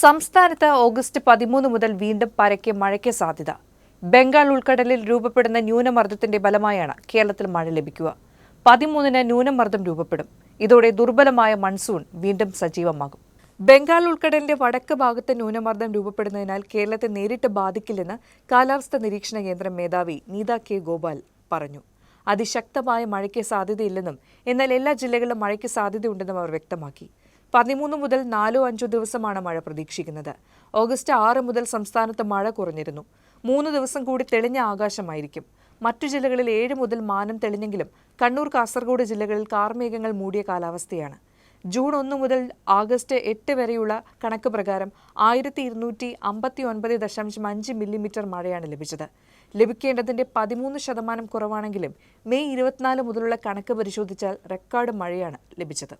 സംസ്ഥാനത്ത് ഓഗസ്റ്റ് പതിമൂന്ന് മുതൽ വീണ്ടും പരക്കെ മഴയ്ക്ക് സാധ്യത. ബംഗാൾ ഉൾക്കടലിൽ രൂപപ്പെടുന്ന ന്യൂനമർദ്ദത്തിന്റെ ബലമായാണ് കേരളത്തിൽ മഴ ലഭിക്കുക. പതിമൂന്നിന് ന്യൂനമർദ്ദം രൂപപ്പെടും. ഇതോടെ ദുർബലമായ മൺസൂൺ വീണ്ടും സജീവമാകും. ബംഗാൾ ഉൾക്കടലിന്റെ വടക്ക് ഭാഗത്ത് ന്യൂനമർദ്ദം രൂപപ്പെടുന്നതിനാൽ കേരളത്തെ നേരിട്ട് ബാധിക്കില്ലെന്ന് കാലാവസ്ഥാ നിരീക്ഷണ കേന്ദ്രം മേധാവി നീത കെ ഗോപാൽ പറഞ്ഞു. അതിശക്തമായ മഴയ്ക്ക് സാധ്യതയില്ലെന്നും എന്നാൽ എല്ലാ ജില്ലകളിലും മഴയ്ക്ക് സാധ്യതയുണ്ടെന്നും അവർ വ്യക്തമാക്കി. പതിമൂന്ന് മുതൽ നാലോ അഞ്ചോ ദിവസമാണ് മഴ പ്രതീക്ഷിക്കുന്നത്. ഓഗസ്റ്റ് ആറ് മുതൽ സംസ്ഥാനത്ത് മഴ കുറഞ്ഞിരുന്നു. മൂന്ന് ദിവസം കൂടി തെളിഞ്ഞ ആകാശമായിരിക്കും. മറ്റു ജില്ലകളിൽ ഏഴ് മുതൽ മാനം തെളിഞ്ഞെങ്കിലും കണ്ണൂർ കാസർഗോഡ് ജില്ലകളിൽ കാർമേഘങ്ങൾ മൂടിയ കാലാവസ്ഥയാണ്. ജൂൺ ഒന്ന് മുതൽ ആഗസ്റ്റ് എട്ട് വരെയുള്ള കണക്ക് പ്രകാരം ആയിരത്തി ഇരുന്നൂറ്റി അമ്പത്തി ഒൻപത് ദശാംശം അഞ്ച് മില്ലിമീറ്റർ മഴയാണ് ലഭിച്ചത്. ലഭിക്കേണ്ടതിന്റെ പതിമൂന്ന് ശതമാനം കുറവാണെങ്കിലും മെയ് ഇരുപത്തിനാല് മുതലുള്ള കണക്ക് പരിശോധിച്ചാൽ റെക്കോർഡ് മഴയാണ് ലഭിച്ചത്.